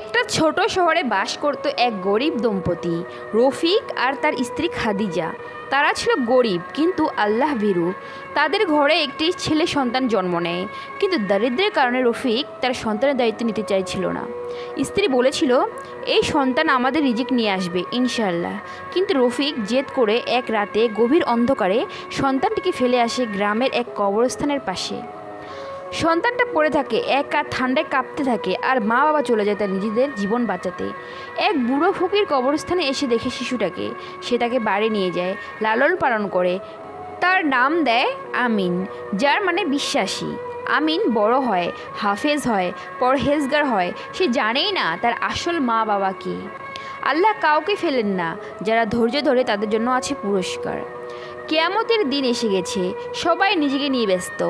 একটা ছোট শহরে বাস করত এক গরিব দম্পতি, রফিক আর তার স্ত্রী খাদিজা। তারা ছিল গরিব কিন্তু আল্লাহ ভীরু। তাদের ঘরে একটি ছেলে সন্তান জন্ম নেয়, কিন্তু দারিদ্র্যের কারণে রফিক তার সন্তানের দায়িত্ব নিতে চাইছিল না। স্ত্রী বলেছিল, এই সন্তান আমাদের রিজিক নিয়ে আসবে ইনশাল্লাহ কিন্তু রফিক জেদ করে এক রাতে গভীর অন্ধকারে সন্তানটিকে ফেলে আসে গ্রামের এক কবরস্থানের পাশে। সন্তানটা পড়ে থাকে, এক আর ঠান্ডায় কাঁপতে থাকে আর মা বাবা চলে যায় তার নিজেদের জীবন বাঁচাতে। এক বুড়ো ফকির কবরস্থানে এসে দেখে শিশুটাকে, সে তাকে বাড়ি নিয়ে যায়, লালন পালন করে। তার নাম দেয় আমিন, যার মানে বিশ্বাসী। আমিন বড় হয়, হাফেজ হয়, পরহেজগার হয়, সে জানেই না তার আসল মা বাবা কে। আল্লাহ কাউকে ফেলেন না, যারা ধৈর্য ধরে তাদের জন্য আছে পুরস্কার। কেয়ামতের দিন এসে গেছে, সবাই নিজেকে নিয়ে ব্যস্ত।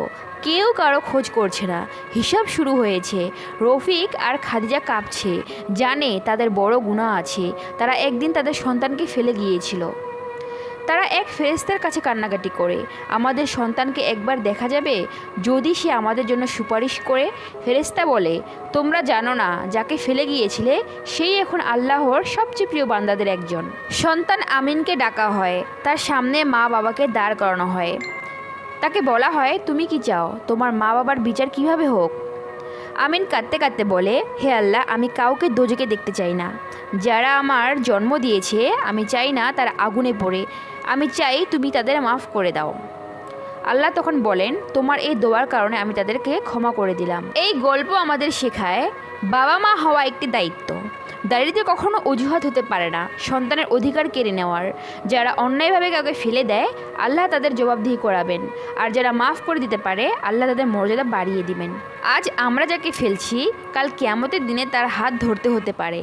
কেউ কারও খোঁজ করছে না। হিসাব শুরু হয়েছে, রফিক আর খাদিজা কাঁপছে, জানে তাদের বড় গুণা আছে। তারা একদিন তাদের সন্তানকে ফেলে গিয়েছিল। তারা এক ফেরেস্তার কাছে কান্নাকাটি করে। আমাদের সন্তানকে একবার দেখা যাবে? যদি সে আমাদের জন্য সুপারিশ করে ফেরেস্তা বলে, তোমরা জানো না, যাকে ফেলে গিয়েছিলে, সেই এখন আল্লাহর সবচেয়ে প্রিয় বান্দাদের একজন। সন্তান আমিনকে ডাকা হয়। তার সামনে মা বাবাকে দাঁড় করানো হয়। তাকে বলা হয়, তুমি কি চাও? তোমার মা বাবার বিচার কীভাবে হোক? আমিন কাঁদতে কাঁদতে বলে, হে আল্লাহ, আমি কাউকে দোজকে দেখতে চাই না। যারা আমার জন্ম দিয়েছে, আমি চাই না তার আগুনে পড়ে। আমি চাই তুমি তাদের মাফ করে দাও। আল্লাহ তখন বলেন, তোমার এই দোয়ার কারণে আমি তাদেরকে ক্ষমা করে দিলাম। এই গল্প আমাদের শেখায় বাবা মা হওয়া একটি দায়িত্ব। দারিদ্র্য কখনো অজুহাত হতে পারে না, সন্তানের অধিকার কেড়ে নেওয়ার। যারা অন্যায়ভাবে কাউকে ফেলে দেয়, আল্লাহ তাদের জবাবদিহি করাবেন। আর যারা মাফ করে দিতে পারে, আল্লাহ তাদের মর্যাদা বাড়িয়ে দিবেন। আজ আমরা যাকে ফেলছি, কাল কেয়ামতের দিনে তার হাত ধরতে হতে পারে।